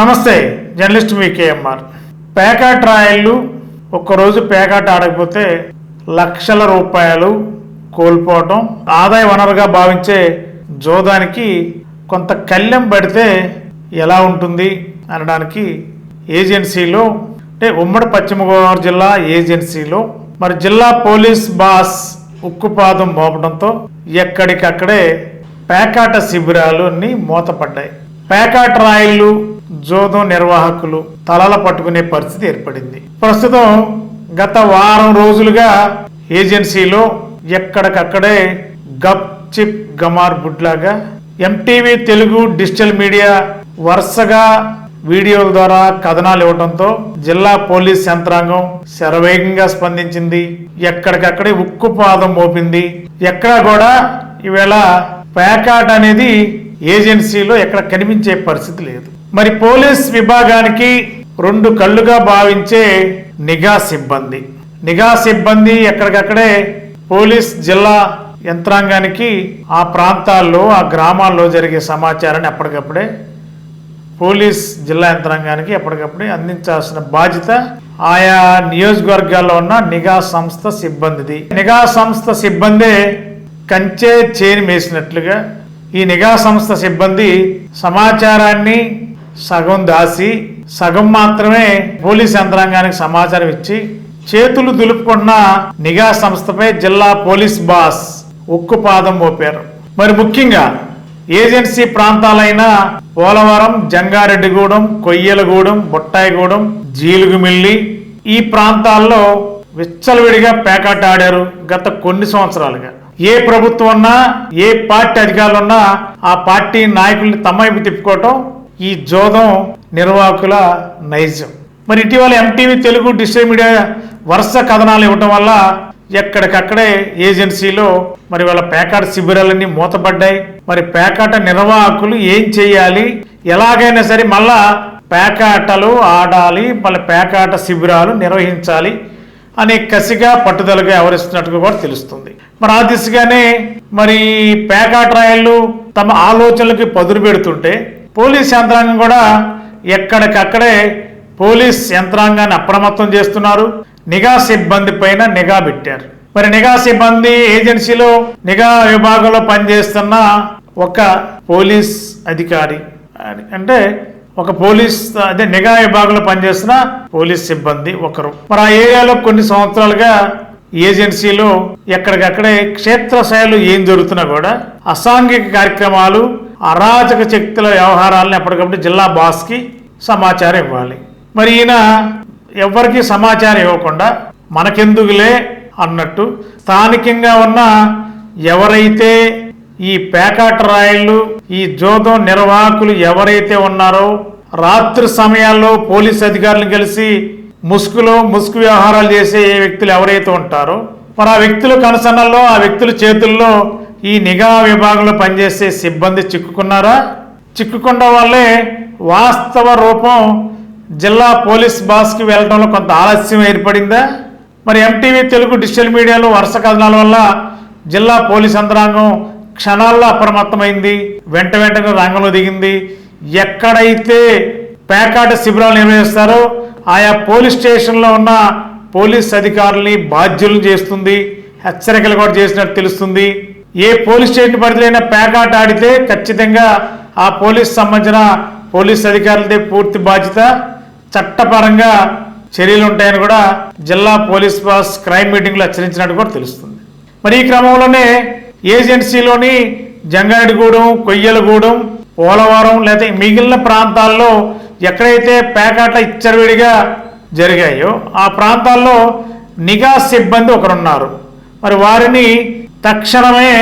నమస్తే జర్నలిస్ట్ మీ కేఎంఆర్. పేకాట్ రాయళ్ళు ఒక్కరోజు పేకాట ఆడకపోతే లక్షల రూపాయలు కోల్పోవటం ఆదాయ వనరుగా భావించే జోదానికి కొంత కళ్ళెం పడితే ఎలా ఉంటుంది అనడానికి ఏజెన్సీలో అంటే ఉమ్మడి పశ్చిమ గోదావరి జిల్లా ఏజెన్సీలో మరి జిల్లా పోలీస్ బాస్ ఉక్కుపాదం మోపడంతో ఎక్కడికక్కడే పేకాట శిబిరాలు అన్ని మూతపడ్డాయి. పేకాట రాయిళ్ళు జోదం నిర్వాహకులు తలల పట్టుకునే పరిస్థితి ఏర్పడింది. ప్రస్తుతం గత వారం రోజులుగా ఏజెన్సీలో ఎక్కడికక్కడే గప్ చిప్ గమార్ బుడ్లాగా ఎంటీవీ తెలుగు డిజిటల్ మీడియా వరుసగా వీడియోల ద్వారా కథనాలు ఇవ్వడంతో జిల్లా పోలీస్ యంత్రాంగం శరవేగంగా స్పందించింది. ఎక్కడికక్కడే ఉక్కు పాదం మోపింది. ఎక్కడా కూడా ఈవేళ ప్యాకాట్ అనేది ఏజెన్సీలో ఎక్కడ కనిపించే పరిస్థితి లేదు. మరి పోలీస్ విభాగానికి రెండు కళ్ళుగా భావించే నిఘా సిబ్బంది. నిఘా సిబ్బంది ఎక్కడికక్కడే పోలీస్ జిల్లా యంత్రాంగానికి ఆ ప్రాంతాల్లో ఆ గ్రామాల్లో జరిగే సమాచారాన్ని ఎప్పటికప్పుడే పోలీస్ జిల్లా యంత్రాంగానికి ఎప్పటికప్పుడే అందించాల్సిన బాధ్యత ఆయా నియోజకవర్గాల్లో ఉన్న నిఘా సంస్థ సిబ్బందిది. నిఘా సంస్థ సిబ్బందే కంచే చేని మేసినట్లుగా ఈ నిఘా సంస్థ సిబ్బంది సమాచారాన్ని సగం దాసి సగం మాత్రమే పోలీస్ యంత్రాంగానికి సమాచారం ఇచ్చి చేతులు దులుపుకున్న నిఘా సంస్థపై జిల్లా పోలీస్ బాస్ ఉక్కు పాదం మోపారు. మరి ముఖ్యంగా ఏజెన్సీ ప్రాంతాలైన పోలవరం జంగారెడ్డిగూడెం కొయ్యలగూడెం బుట్టాయిగూడెం జీలుగుమిల్లి ఈ ప్రాంతాల్లో విచ్చలవిడిగా పేకాట ఆడారు గత కొన్ని సంవత్సరాలుగా. ఏ ప్రభుత్వం ఉన్నా ఏ పార్టీ అధికారులు ఉన్నా ఆ పార్టీ నాయకుల్ని తమ్మైపు తిప్పుకోవటం ఈ జోదం నిర్వాహకుల నైజం. మరి ఇటీవల ఎంటీవీ తెలుగు డిజిటల్ మీడియా వరుస కథనాలు ఇవ్వటం వల్ల ఎక్కడికక్కడే ఏజెన్సీలో మరి వాళ్ళ పేకాట శిబిరాలన్నీ మూతపడ్డాయి. మరి పేకాట నిర్వాహకులు ఏం చేయాలి? ఎలాగైనా సరే మళ్ళా పేకాటలు ఆడాలి మళ్ళీ పేకాట శిబిరాలు నిర్వహించాలి అనే కసిగా పట్టుదలగా వ్యవహరిస్తున్నట్టుగా కూడా తెలుస్తుంది. మరి ఆ దిశగానే మరి పేకాట రాయళ్ళు తమ ఆలోచనలకి పదును పెడుతుంటే పోలీస్ యంత్రాంగం కూడా ఎక్కడికక్కడే పోలీస్ యంత్రాంగాన్ని అప్రమత్తం చేస్తున్నారు. నిఘా సిబ్బంది పైన నిఘా పెట్టారు. మరి నిఘా సిబ్బంది ఏజెన్సీలో నిఘా విభాగంలో పనిచేస్తున్న ఒక పోలీస్ అధికారి అంటే ఒక పోలీస్ అదే నిఘా విభాగంలో పనిచేస్తున్న పోలీస్ సిబ్బంది ఒకరు. మరి ఆ ఏరియాలో కొన్ని సంవత్సరాలుగా ఏజెన్సీలో ఎక్కడికక్కడే క్షేత్రస్థాయిలో ఏం జరుగుతున్నా కూడా అసాంఘిక కార్యక్రమాలు అరాచక శక్తుల వ్యవహారాలను ఎప్పటికప్పుడు జిల్లా బాస్కి సమాచారం ఇవ్వాలి. మరి ఈయన ఎవరికి సమాచారం ఇవ్వకుండా మనకెందుకులే అన్నట్టు స్థానికంగా ఉన్న ఎవరైతే ఈ పేకాట రాయళ్ళు ఈ జోదం నిర్వాహకులు ఎవరైతే ఉన్నారో రాత్రి సమయాల్లో పోలీస్ అధికారులు కలిసి ముసుగులో ముసుగు వ్యవహారాలు చేసే ఏ వ్యక్తులు ఎవరైతే ఉంటారో మరి ఆ వ్యక్తుల కనసనల్లో ఆ వ్యక్తుల చేతుల్లో ఈ నిఘా విభాగంలో పనిచేసే సిబ్బంది చిక్కుకున్నారా? చిక్కుకున్న వాళ్ళే వాస్తవ రూపం జిల్లా పోలీస్ బాస్కి వెళ్ళడంలో కొంత ఆలస్యం ఏర్పడిందా? మరి ఎంటీవీ తెలుగు డిజిటల్ మీడియాలో వరుస కథనాల వల్ల జిల్లా పోలీస్ యంత్రాంగం క్షణాల్లో అప్రమత్తమైంది వెంట వెంటనే రంగంలో దిగింది. ఎక్కడైతే పేకాట శిబిరాలు నిర్వహిస్తారో ఆయా పోలీస్ స్టేషన్లో ఉన్న పోలీస్ అధికారుల్ని బాధ్యులను చేస్తుంది హెచ్చరికలు కూడా చేసినట్టు తెలుస్తుంది. ఏ పోలీస్ స్టేషన్ పరిధిలో పేకాట ఆడితే ఖచ్చితంగా ఆ పోలీస్ సంబంధించిన పోలీస్ అధికారులదే పూర్తి బాధ్యత. చట్టపరంగా చర్యలు ఉంటాయని కూడా జిల్లా పోలీస్ బాస్ క్రైమ్ మీటింగ్లో హెచ్చరించినట్టు కూడా తెలుస్తుంది. మరి ఈ క్రమంలోనే ఏజెన్సీలోని జంగారెడ్డిగూడెం కొయ్యలగూడెం పోలవరం లేదా మిగిలిన ప్రాంతాల్లో ఎక్కడైతే పేకాట ఇచ్చరవిడిగా జరిగాయో ఆ ప్రాంతాల్లో నిఘా సిబ్బంది ఒకరున్నారు. మరి వారిని తక్షణమే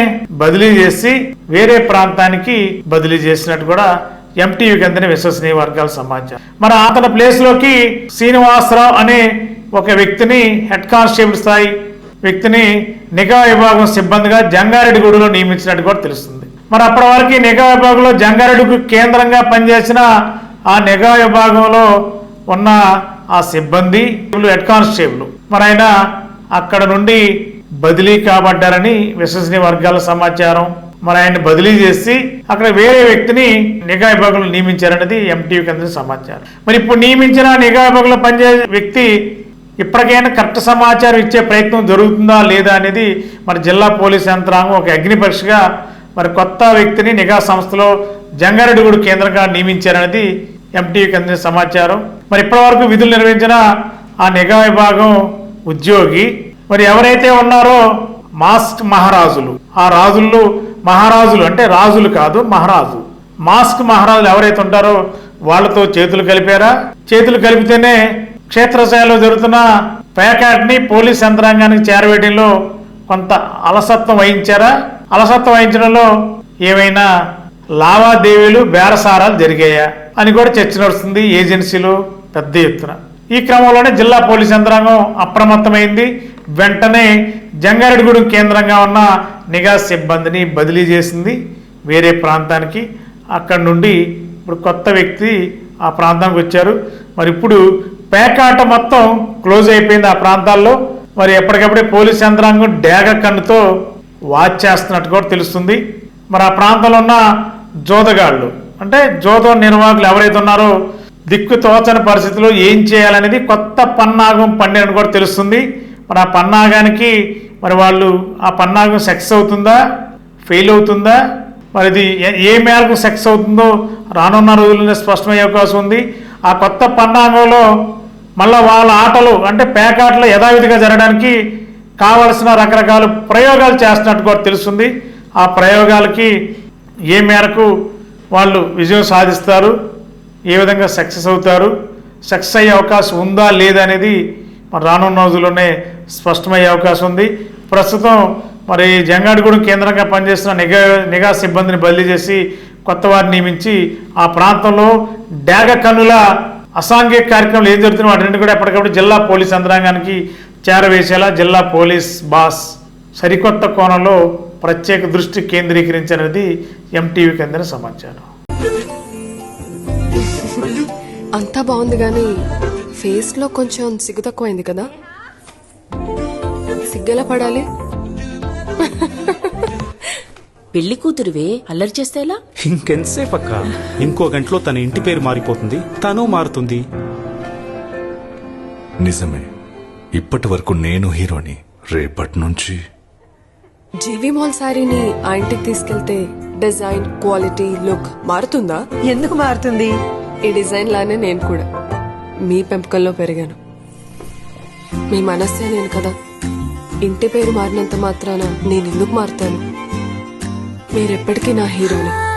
బదిలీ చేసి వేరే ప్రాంతానికి బదిలీ చేసినట్టు కూడా ఎంటీవీకి అందిన విశ్వసనీయ వర్గాల సమాచారం. మన అతని ప్లేస్లోకి శ్రీనివాసరావు అనే ఒక వ్యక్తిని హెడ్ కానిస్టేబుల్ స్థాయి వ్యక్తిని నిఘా విభాగం సిబ్బందిగా జంగారెడ్డిగూడలో నియమించినట్టు కూడా తెలుస్తుంది. మరి అప్పటి వరకు నిఘా విభాగంలో జంగారెడ్డికి కేంద్రంగా పనిచేసిన ఆ నిఘా విభాగంలో ఉన్న ఆ సిబ్బంది హెడ్ కానిస్టేబుల్. మరి ఆయన అక్కడ నుండి బదిలీ కాబడ్డారని విశ్వసనీయ వర్గాల సమాచారం. మరి ఆయన్ని బదిలీ చేసి అక్కడ వేరే వ్యక్తిని నిఘా విభాగంలో నియమించారనేది ఎంటీవీకి అందిన సమాచారం. మరి ఇప్పుడు నియమించిన నిఘా విభాగంలో పనిచేసే వ్యక్తి ఇప్పటికైనా కరెక్ట్ సమాచారం ఇచ్చే ప్రయత్నం జరుగుతుందా లేదా అనేది మరి జిల్లా పోలీస్ యంత్రాంగం ఒక అగ్నిపరీక్షగా మరి కొత్త వ్యక్తిని నిఘా సంస్థలో జంగారెడ్డిగూడు కేంద్రంగా నియమించారనేది ఎంటీవీకి అందిన సమాచారం. మరి ఇప్పటివరకు విధులు నిర్వహించిన ఆ నిఘా విభాగం ఉద్యోగి మరి ఎవరైతే ఉన్నారో మాస్క్ మహారాజులు. ఆ రాజుల్లో మహారాజులు అంటే రాజులు కాదు మహారాజు. మాస్క్ మహారాజులు ఎవరైతే ఉంటారో వాళ్ళతో చేతులు కలిపారా? చేతులు కలిపితేనే క్షేత్రస్థాయిలో జరుగుతున్న పేకాట్ని పోలీస్ యంత్రాంగానికి చేరవేయడంలో కొంత అలసత్వం వహించారా? అలసత్వం వహించడంలో ఏమైనా లావాదేవీలు బేరసారాలు జరిగాయా? అని కూడా చర్చ నడుస్తుంది ఏజెన్సీలు పెద్ద ఎత్తున. ఈ క్రమంలోనే జిల్లా పోలీస్ యంత్రాంగం అప్రమత్తమైంది. వెంటనే జంగారెడ్డిగూడెం కేంద్రంగా ఉన్న నిఘా సిబ్బందిని బదిలీ చేసింది వేరే ప్రాంతానికి. అక్కడి నుండి ఇప్పుడు కొత్త వ్యక్తి ఆ ప్రాంతానికి వచ్చారు. మరి ఇప్పుడు పేకాట మొత్తం క్లోజ్ అయిపోయింది ఆ ప్రాంతాల్లో. మరి ఎప్పటికప్పుడే పోలీస్ యంత్రాంగం డేగ కన్నుతో వాచ్ చేస్తున్నట్టు కూడా తెలుస్తుంది. మరి ఆ ప్రాంతంలో ఉన్న జోదగాళ్ళు అంటే జోదో నిర్వాహకులు ఎవరైతే ఉన్నారో దిక్కు తోచని పరిస్థితిలో ఏం చేయాలనేది కొత్త పన్నాగం పండినట్టు కూడా తెలుస్తుంది. మరి ఆ పన్నాగానికి మరి వాళ్ళు ఆ పన్నాగం సక్సెస్ అవుతుందా? ఫెయిల్ అవుతుందా? మరి ఇది ఏ- మేరకు సక్సెస్ అవుతుందో రానున్న రోజుల్లోనే స్పష్టమయ్యే అవకాశం ఉంది. ఆ కొత్త పన్నాగంలో మళ్ళీ వాళ్ళ ఆటలు అంటే పేకాటలు యథావిధిగా జరగడానికి కావలసిన రకరకాల ప్రయోగాలు చేస్తున్నట్టు కూడా తెలుస్తుంది. ఆ ప్రయోగాలకి ఏ మేరకు వాళ్ళు విజయం సాధిస్తారు ఏ విధంగా సక్సెస్ అవుతారు సక్సెస్ అయ్యే అవకాశం ఉందా లేదా అనేది మరి రానున్న రోజుల్లోనే స్పష్టమయ్యే అవకాశం ఉంది. ప్రస్తుతం మరి జంగాడిగూడెం కేంద్రంగా పనిచేస్తున్న నిఘా నిఘా సిబ్బందిని బదిలీ చేసి కొత్త వారిని నియమించి ఆ ప్రాంతంలో డాగ కన్నుల అసాంఘిక కార్యక్రమాలు ఏం జరుగుతున్నాయో వాటిని కూడా ఎప్పటికప్పుడు జిల్లా పోలీస్ యంత్రాంగానికి చేరవేసేలా జిల్లా పోలీస్ బాస్ సరికొత్త కోణంలో ప్రత్యేక దృష్టి కేంద్రీకరించినది ఎంటీవీకి అందిన సమాచారం. అంతా బాగుంది కానీ ఫేస్లో కొంచెం సిగ్గు తక్కువైంది కదా? సిగ్గెలా పడాలి పెళ్ళి కూతురువే అల్లరి చేస్తే ఎలా ఇంకెంతసేపు అక్క ఇంకో గంటలో తన ఇంటి పేరు మారిపోతుంది తను మారుతుంది. నిజమే. ఇప్పటి వరకు నేను హీరోని రేపటి నుంచి. జీవి మాల్ శారీని ఆ ఇంటికి తీసుకెళ్తే డిజైన్ క్వాలిటీ లుక్ మారుతుందా? ఎందుకు మారుతుంది? ఈ డిజైన్ లానే నేను కూడా. మీ పెంపకంలో పెరిగాను. మీ మనస్సే నేను కదా. ఇంటి పేరు మారినంత మాత్రాన నేను ఎందుకు మారుతాను. మీరెప్పటికీ నా హీరోని.